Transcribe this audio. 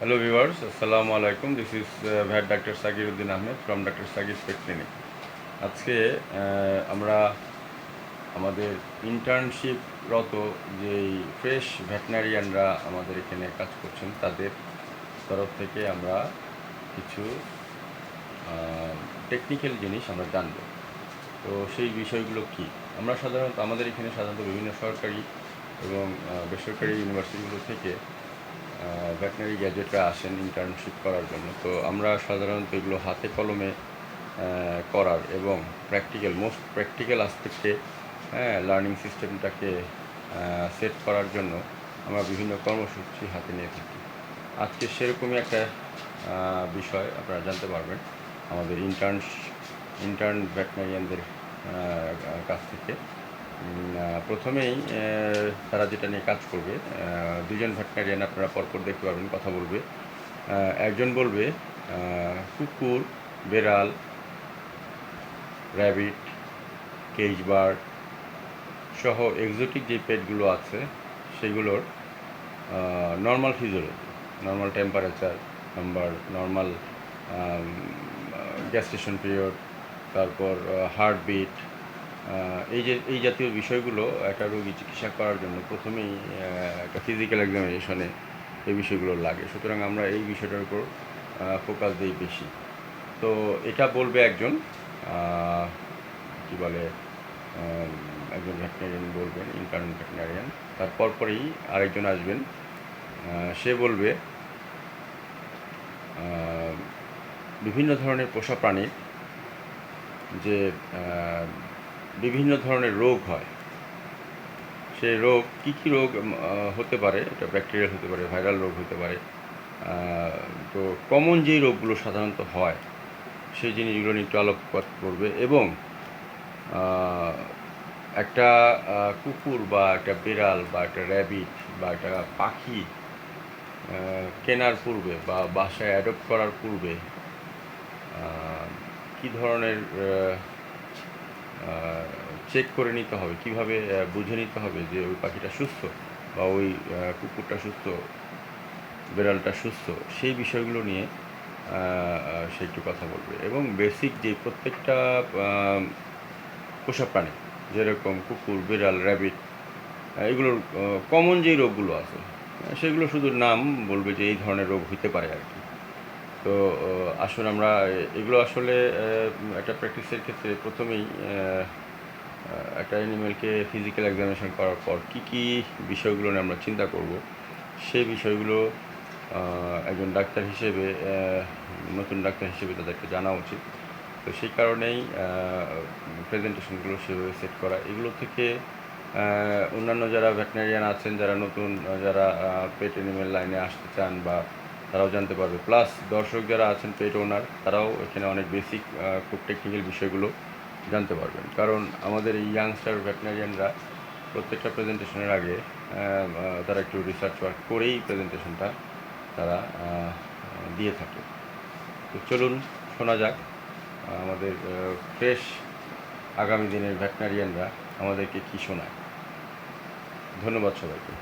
Hello viewers, Assalamu alaikum. This is uh, Vet Dr. Sagiruddin Ahmed from Dr. Sagir's Pet Clinic. আজকে আহ, আমরা আমাদের ইন্টার্নশিপরত যেই fresh ভেটেনারিয়ানরা আমাদের এখানে কাজ করছেন তাদের তরফ থেকে আমরা কিছু টেকনিক্যাল জিনিস আমরা জানব তো সেই বিষয়গুলো কি আমরা সাধারণত আমাদের এখানে সাধারণত বিভিন্ন সরকারি এবং বেসরকারি ইউনিভার্সিটিগুলো থেকে ভেটেনারি গ্যাজেটরা আসেন ইন্টার্নশিপ করার জন্য। তো আমরা সাধারণত এগুলো হাতে কলমে করার এবং প্র্যাকটিক্যাল মোস্ট প্র্যাকটিক্যাল আসপেক্টে হ্যাঁ লার্নিং সিস্টেমটাকে সেট করার জন্য আমরা বিভিন্ন কর্মসূচি হাতে নিয়ে থাকি। আজকে সেরকমই একটা বিষয় আপনারা জানতে পারবেন আমাদের ইন্টার্ন ইন্টার্ন ভেটেনারিয়ানদের কাছ থেকে। প্রথমেই তারা যেটা নিয়ে কাজ করবে দুজন ভেটেনারিয়ান আপনারা পরপর দেখতে পারবেন, কথা বলবে। একজন বলবে কুকুর, বেড়াল র্যাবিট কেজ বার্ড সহ এক্সোটিক যে পেটগুলো আছে, সেগুলোর normal physiology normal temperature number normal gestation period তারপর হার্টবিট এই যে, এই জাতীয় বিষয়গুলো একটা রোগী চিকিৎসা করার জন্য প্রথমেই একটা ফিজিক্যাল এক্সামিনেশনে এই বিষয়গুলো লাগে। সুতরাং আমরা এই বিষয়টার উপর ফোকাস দিই বেশি। তো এটা বলবে একজন কি বলে একজন ভেটেনারিয়ান বলবেন ইন্টার্ন ভেটেনারিয়ান তারপর পরেই আরেকজন আসবেন সে বলবে বিভিন্ন ধরনের পোষা প্রাণীর যে বিভিন্ন ধরনের রোগ হয়। সে রোগ, কী কী রোগ হতে পারে, এটা ব্যাকটেরিয়াল হতে পারে, ভাইরাল রোগ হতে পারে তো কমন যেই রোগগুলো সাধারণত হয়, সেই জিনিসগুলো নিয়ে একটু আলোকপাত করবে এবং একটা কুকুর বা একটা বিড়াল বা একটা র্যাবিট বা একটা পাখি কেনার পূর্বে বা বাসায় অ্যাডপ্ট করার পূর্বে কী ধরনের চেক করে নিতে হবে। কীভাবে বুঝে নিতে হবে যে ওই পাখিটা সুস্থ বা ওই কুকুরটা সুস্থ, বিড়ালটা সুস্থ, সেই বিষয়গুলো নিয়ে সে একটু কথা বলবে। এবং বেসিক যে প্রত্যেকটা পোষা প্রাণী, যেরকম কুকুর, বিড়াল র্যাবিট এগুলোর কমন যেই রোগগুলো আছে সেগুলো শুধু নাম বলবে যে এই ধরনের রোগ হতে পারে আর কি। তো আসুন আমরা, এগুলো আসলে একটা প্র্যাকটিসের ক্ষেত্রে প্রথমেই একটা অ্যানিমেলকে ফিজিক্যাল এক্সামিনেশন করার পর কী কী বিষয়গুলো নিয়ে আমরা চিন্তা করব, সেই বিষয়গুলো একজন ডাক্তার হিসেবে নতুন ডাক্তার হিসেবে তাদেরকে জানা উচিত। তো সেই কারণেই প্রেজেন্টেশনগুলো সেভাবে সেট করা। এগুলো থেকে অন্যান্য যারা ভেটেনারিয়ান আছেন, যারা নতুন, যারা পেট অ্যানিমেল লাইনে আসতে চান বা তারাও জানতে পারবে। প্লাস দর্শক যারা আছেন পেট ওনার তারাও এখানে অনেক বেসিক খুব টেকনিক্যাল বিষয়গুলো জানতে পারবেন। কারণ আমাদের এই ইয়াংস্টার ভেটেনারিয়ানরা প্রত্যেকটা প্রেজেন্টেশনের আগে তারা একটু রিসার্চ ওয়ার্ক করেই প্রেজেন্টেশনটা তারা দিয়ে থাকে। তো চলুন, শোনা যাক আমাদের ফ্রেশ আগামী দিনের ভেটেনারিয়ানরা আমাদেরকে কী শোনায়। ধন্যবাদ সবাইকে।